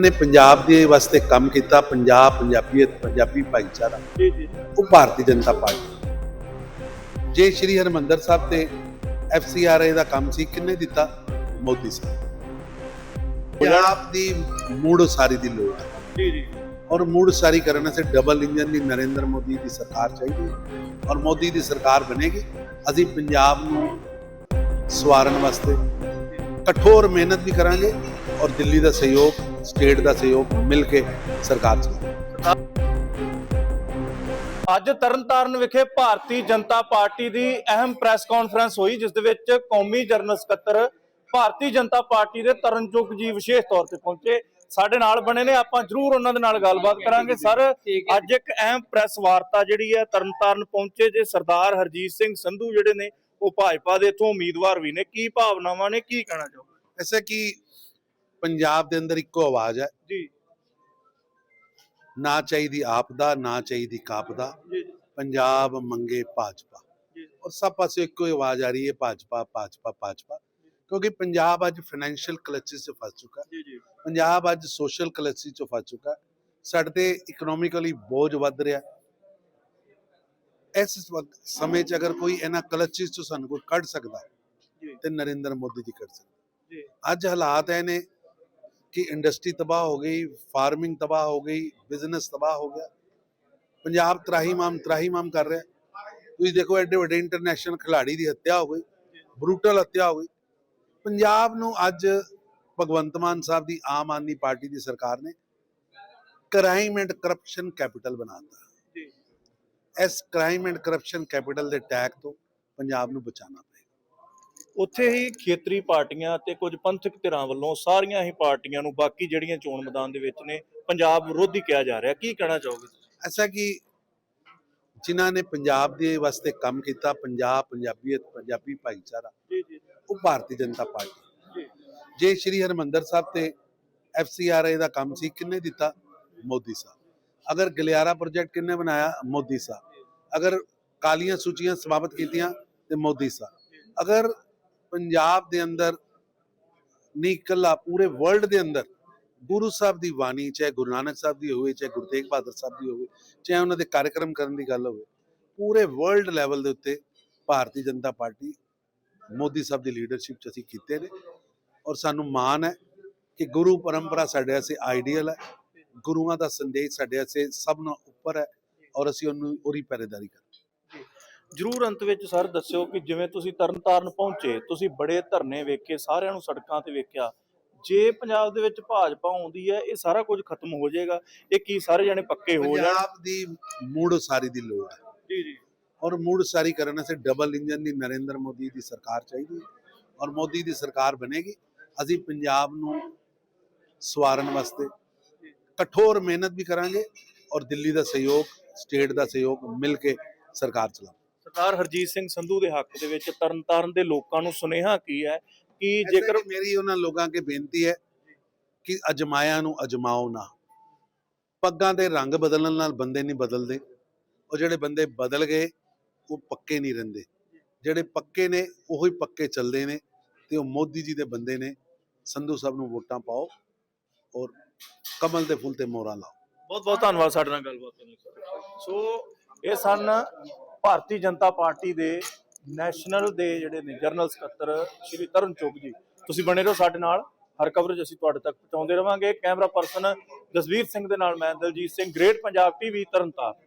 ਨੇ ਪੰਜਾਬ ਦੇ ਵਾਸਤੇ ਕੰਮ ਕੀਤਾ ਪੰਜਾਬ ਪੰਜਾਬੀਅਤ ਪੰਜਾਬੀ ਭਾਈਚਾਰਾ। ਜੀ ਜੀ। ਉਹ ਭਾਰਤੀ ਜਨਤਾ ਪਾਰਟੀ। ਜੇ ਸ਼੍ਰੀ ਹਰਮੰਦਰ ਸਾਹਿਬ ਤੇ ਐਫਸੀਆਰਏ ਦਾ ਕੰਮ ਸੀ ਕਿੰਨੇ ਦਿੱਤਾ? ਮੋਦੀ ਸਾਹਿਬ। ਪੰਜਾਬ ਦੀ ਮੂੜ ਉਸਾਰੀ ਦੀ ਲੋੜ ਜੀ ਜੀ। ਔਰ ਮੂੜ ਉਸਾਰੀ ਕਰਨ ਵਾਸਤੇ ਡਬਲ ਇੰਜਨ ਦੀ ਨਰਿੰਦਰ ਮੋਦੀ ਦੀ ਸਰਕਾਰ ਚਾਹੀਦੀ ਹੈ। ਔਰ ਮੋਦੀ ਦੀ ਸਰਕਾਰ ਬਣੇਗੀ। ਅਸੀਂ ਪੰਜਾਬ ਨੂੰ ਸਵਾਰਨ ਵਾਸਤੇ ਕਠੋਰ ਮਿਹਨਤ ਵੀ ਕਰਾਂਗੇ ਔਰ ਦਿੱਲੀ ਦਾ ਸਹਿਯੋਗ ਸਟੇਟ ਦਾ ਸਹਿਯੋਗ ਮਿਲ ਕੇ ਸਰਕਾਰ ਚਲਾਵਾਂਗੇ ਅੱਜ ਤਰਨਤਾਰਨ ਵਿਖੇ ਭਾਰਤੀ ਜਨਤਾ ਪਾਰਟੀ ਦੀ ਅਹਿਮ ਪ੍ਰੈਸ ਕਾਨਫਰੰਸ ਹੋਈ ਜਿਸ ਦੇ ਵਿੱਚ ਕੌਮੀ ਜਨਰਲ ਸਕੱਤਰ ਭਾਰਤੀ ਜਨਤਾ ਪਾਰਟੀ ਦੇ ਤਰਨਜੋਗ ਜੀ ਵਿਸ਼ੇਸ਼ ਤੌਰ ਤੇ ਪਹੁੰਚੇ। ਸਾਡੇ ਨਾਲ ਬਣੇ ਨੇ ਆਪਾਂ ਜਰੂਰ ਉਹਨਾਂ ਦੇ ਨਾਲ ਗੱਲਬਾਤ ਕਰਾਂਗੇ। ਸਰ ਅੱਜ ਇੱਕ ਅਹਿਮ ਪ੍ਰੈਸ ਵਾਰਤਾ ਜਿਹੜੀ ਹੈ ਤਰਨਤਾਰਨ ਪਹੁੰਚੇ ਜੇ ਸਰਦਾਰ ਹਰਜੀਤ ਸਿੰਘ ਸੰਧੂ ਜਿਹੜੇ ਨੇ ਉਹ ਭਾਜਪਾ ਦੇ ਇਥੋਂ ਉਮੀਦਵਾਰ ਵੀ ਨੇ। ਕੀ ਭਾਵਨਾਵਾਂ ਨੇ ਕੀ ਕਹਿਣਾ ਚਾਹੋਗੇ? ਐਸਾ ਕਿ ਪੰਜਾਬ ਦੇ ਅੰਦਰ ਇੱਕੋ ਆਵਾਜ਼ ਹੈ। ਜੀ। ਨਾ ਚਾਹੀਦੀ ਆਪ ਦਾ ਨਾ ਚਾਹੀਦੀ ਕਾਪ ਦਾ। ਜੀ। ਪੰਜਾਬ ਮੰਗੇ ਭਾਜਪਾ। ਜੀ। ਔਰ ਸਭ ਪਾਸੇ ਇੱਕੋ ਆਵਾਜ਼ ਆ ਰਹੀ ਹੈ ਭਾਜਪਾ ਭਾਜਪਾ ਭਾਜਪਾ। ਕਿਉਂਕਿ ਪੰਜਾਬ ਅੱਜ ਫਾਈਨੈਂਸ਼ੀਅਲ ਕਲਚਰ 'ਚ ਫਸ ਚੁੱਕਾ ਹੈ। ਜੀ ਜੀ। ਪੰਜਾਬ ਅੱਜ ਸੋਸ਼ਲ ਕਲਚਰ 'ਚ ਫਸ ਚੁੱਕਾ ਸਾਡੇ ਤੇ ਇਕਨੋਮਿਕਲੀ ਬੋਝ ਵੱਧ ਰਿਹਾ। ਇਸ ਸਮੇਂ 'ਚ ਅਗਰ ਕੋਈ ਇਹਨਾਂ ਕਲਚਰ 'ਚੋਂ ਸਾਨੂੰ ਕੋਈ ਕੱਢ ਸਕਦਾ ਤੇ ਨਰਿੰਦਰ ਮੋਦੀ ਜੀ ਕੱਢ ਸਕਦਾ। ਜੀ। ਅੱਜ ਹਾਲਾਤ ਇਹ ਨੇ ਕਿ ਇੰਡਸਟਰੀ ਤਬਾਹ ਹੋ ਗਈ ਫਾਰਮਿੰਗ ਤਬਾਹ ਹੋ ਗਈ ਬਿਜ਼ਨਸ ਤਬਾਹ ਹੋ ਗਿਆ। ਪੰਜਾਬ ਤਰਾਹੀਮਾਮ ਤਰਾਹੀਮਾਮ ਕਰ ਰਿਹਾ। ਤੁਸੀਂ ਦੇਖੋ ਐਡੇ ਵੱਡੇ ਇੰਟਰਨੈਸ਼ਨਲ ਖਿਲਾੜੀ ਦੀ ਹੱਤਿਆ ਹੋ ਗਈ ਬਰੂਟਲ ਹੱਤਿਆ ਹੋ ਗਈ। ਪੰਜਾਬ ਨੂੰ ਅੱਜ ਭਗਵੰਤ ਮਾਨ ਸਾਹਿਬ ਦੀ ਆਮ ਆਦਮੀ ਪਾਰਟੀ ਦੀ ਸਰਕਾਰ ਨੇ ਕ੍ਰਾਈਮ ਐਂਡ ਕਰਪਸ਼ਨ ਕੈਪੀਟਲ ਬਣਾਤਾ ਜੀ। ਇਸ ਕ੍ਰਾਈਮ ਐਂਡ ਕਰਪਸ਼ਨ ਕੈਪੀਟਲ ਦੇ ਟੈਗ ਤੋਂ ਪੰਜਾਬ ਨੂੰ ਬਚਾਉਣਾ ਉੱਥੇ ਹੀ ਖੇਤਰੀ ਪਾਰਟੀਆਂ ਤੇ ਕੁਝ ਪੰਥਕ ਧਿਰਾਂ ਵੱਲੋਂ ਸਾਰੀਆਂ ਹੀ ਪਾਰਟੀਆਂ ਨੂੰ ਬਾਕੀ ਜਿਹੜੀਆਂ ਚੋਣ ਮੈਦਾਨ ਦੇ ਵਿੱਚ ਨੇ ਪੰਜਾਬ ਵਿਰੋਧੀ ਕਿਹਾ ਜਾ ਰਿਹਾ। ਕੀ ਕਹਿਣਾ ਚਾਹੋਗੇ ਐਸਾ ਕਿ ਜਿਨ੍ਹਾਂ ਨੇ ਪੰਜਾਬ ਦੇ ਵਾਸਤੇ ਕੰਮ ਕੀਤਾ ਪੰਜਾਬ ਪੰਜਾਬੀਅਤ ਪੰਜਾਬੀ ਭਾਈਚਾਰਾ ਉਹ ਭਾਰਤੀ ਜਨਤਾ ਪਾਰਟੀ। ਜੀ। ਜੇ ਸ਼੍ਰੀ ਹਰਮੰਦਰ ਸਾਹਿਬ ਤੇ ਐਫਸੀਆਰਏ ਦਾ ਕੰਮ ਸੀ ਕਿੰਨੇ ਦਿੱਤਾ? ਮੋਦੀ ਸਾਹਿਬ। ਅਗਰ ਗਲਿਆਰਾ ਪ੍ਰੋਜੈਕਟ ਕਿੰਨੇ ਬਣਾਇਆ? ਮੋਦੀ ਸਾਹਿਬ। ਅਗਰ ਕਾਲੀਆਂ ਸੂਚੀਆਂ ਸਮਾਪਤ ਕੀਤੀਆਂ ਤੇ ਮੋਦੀ ਸਾਹਿਬ। ਅਗਰ ਪੰਜਾਬ ਦੇ ਅੰਦਰ ਨਹੀਂ ਇਕੱਲਾ, ਪੂਰੇ ਵਰਲਡ ਦੇ ਅੰਦਰ ਗੁਰੂ ਸਾਹਿਬ ਦੀ ਬਾਣੀ, ਚਾਹੇ ਗੁਰੂ ਨਾਨਕ ਸਾਹਿਬ ਦੀ ਹੋਵੇ, ਚਾਹੇ ਗੁਰੂ ਤੇਗ ਬਹਾਦਰ ਸਾਹਿਬ ਦੀ ਹੋਵੇ, ਚਾਹੇ ਉਹਨਾਂ ਦੇ ਕਾਰਜਕ੍ਰਮ ਕਰਨ ਦੀ ਗੱਲ ਹੋਵੇ, ਪੂਰੇ ਵਰਲਡ ਲੈਵਲ ਦੇ ਉੱਤੇ ਭਾਰਤੀ ਜਨਤਾ ਪਾਰਟੀ ਮੋਦੀ ਸਾਹਿਬ ਦੀ ਲੀਡਰਸ਼ਿਪ ਚ ਅਸੀਂ ਕੀਤੇ ਨੇ ਔਰ ਸਾਨੂੰ ਮਾਣ ਹੈ ਕਿ ਗੁਰੂ ਪਰੰਪਰਾ ਸਾਡੇ ਵਾਸਤੇ ਆਈਡੀਅਲ ਹੈ, ਗੁਰੂਆਂ ਦਾ ਸੰਦੇਸ਼ ਸਾਡੇ ਵਾਸਤੇ ਸਭ ਨਾਲੋਂ ਉੱਪਰ ਹੈ ਔਰ ਅਸੀਂ ਉਹਨੂੰ, ਉਹਦੀ ਪਹਿਰੇਦਾਰੀ ਕਰ ਜਰੂਰ ਅੰਤ ਵਿੱਚ ਸਰ ਦੱਸਿਓ ਕਿ ਜਿਵੇਂ ਤੁਸੀਂ ਤਰਨਤਾਰਨ ਪਹੁੰਚੇ ਤੁਸੀਂ ਬੜੇ ਧਰਨੇ ਵੇਖੇ ਸਾਰਿਆਂ ਨੂੰ ਸੜਕਾਂ ਤੇ ਵੇਖਿਆ। ਜੇ ਪੰਜਾਬ ਦੇ ਵਿੱਚ ਭਾਜਪਾ ਆਉਂਦੀ ਹੈ ਇਹ ਸਾਰਾ ਕੁਝ ਖਤਮ ਹੋ ਜਾਏਗਾ। ਇਹ ਕੀ ਸਾਰੇ ਜਣੇ ਪੱਕੇ ਹੋ ਜਾਣ? ਪੰਜਾਬ ਦੀ ਮੂੜ ਉਸਾਰੀ ਦੀ ਲੋੜ ਹੈ। ਜੀ ਜੀ। ਔਰ ਮੂੜ ਉਸਾਰੀ ਕਰਨ ਵਾਸਤੇ ਡਬਲ ਇੰਜਨ ਦੀ ਨਰਿੰਦਰ ਮੋਦੀ ਦੀ ਸਰਕਾਰ ਚਾਹੀਦੀ ਹੈ। ਔਰ ਮੋਦੀ ਦੀ ਸਰਕਾਰ ਬਣੇਗੀ। ਅਸੀਂ ਪੰਜਾਬ ਨੂੰ ਸਵਾਰਨ ਵਾਸਤੇ ਕਠੋਰ ਮਿਹਨਤ ਵੀ ਕਰਾਂਗੇ ਔਰ ਦਿੱਲੀ ਦਾ ਸਹਿਯੋਗ ਸਟੇਟ ਦਾ ਸਹਿਯੋਗ ਮਿਲ ਕੇ ਸਰਕਾਰ ਚਲਾਵਾਂਗੇ। ਸਰਦਾਰ ਹਰਜੀਤ ਸਿੰਘ ਸੰਧੂ ਦੇ ਹੱਕ ਦੇ ਵਿੱਚ ਤਰਨਤਾਰਨ ਦੇ ਲੋਕਾਂ ਨੂੰ ਸੁਨੇਹਾ ਕੀ ਹੈ ਕਿ ਜੇਕਰ ਮੇਰੀ ਉਹਨਾਂ ਲੋਕਾਂ ਅੱਗੇ ਬੇਨਤੀ ਹੈ ਕਿ ਅਜਮਾਇਆ ਨੂੰ ਅਜਮਾਓ ਨਾ। ਪੱਗਾਂ ਦੇ ਰੰਗ ਬਦਲਣ ਨਾਲ ਬੰਦੇ ਨਹੀਂ ਬਦਲਦੇ। ਉਹ ਜਿਹੜੇ ਬੰਦੇ ਬਦਲ ਗਏ ਉਹ ਪੱਕੇ ਨਹੀਂ ਰਹਿੰਦੇ। ਜਿਹੜੇ ਪੱਕੇ ਨੇ ਉਹੀ ਪੱਕੇ ਚੱਲਦੇ ਨੇ ਤੇ ਉਹ ਮੋਦੀ ਜੀ ਦੇ ਬੰਦੇ ਨੇ। ਸੰਧੂ ਸਾਹਿਬ ਨੂੰ ਵੋਟਾਂ ਪਾਓ ਔਰ ਕਮਲ ਦੇ ਫੁੱਲ ਤੇ ਮੋਹਰਾਂ ਲਾਓ। ਬਹੁਤ ਬਹੁਤ ਧੰਨਵਾਦ ਸਾਡੇ ਨਾਲ ਗੱਲਬਾਤ ਕਰਨ ਲਈ। ਸੋ ਇਹ ਸਨ ਭਾਰਤੀ ਜਨਤਾ ਪਾਰਟੀ ਦੇ ਨੈਸ਼ਨਲ ਦੇ ਜਿਹੜੇ ਨੇ ਜਨਰਲ ਸਕੱਤਰ ਸ਼੍ਰੀ ਤਰਨ ਚੁੱਗ ਜੀ। ਤੁਸੀਂ ਬਣੇ ਰਹੋ ਸਾਡੇ ਨਾਲ। ਹਰ ਕਵਰੇਜ ਅਸੀਂ ਤੁਹਾਡੇ ਤੱਕ ਪਹੁੰਚਾਉਂਦੇ ਰਵਾਂਗੇ। ਕੈਮਰਾ ਪਰਸਨ ਜਸਵੀਰ ਸਿੰਘ ਦੇ ਨਾਲ ਮੈਂ ਦਲਜੀਤ ਸਿੰਘ ਗ੍ਰੇਟ ਪੰਜਾਬ ਟੀਵੀ ਤਰਨਤਾਰਨ।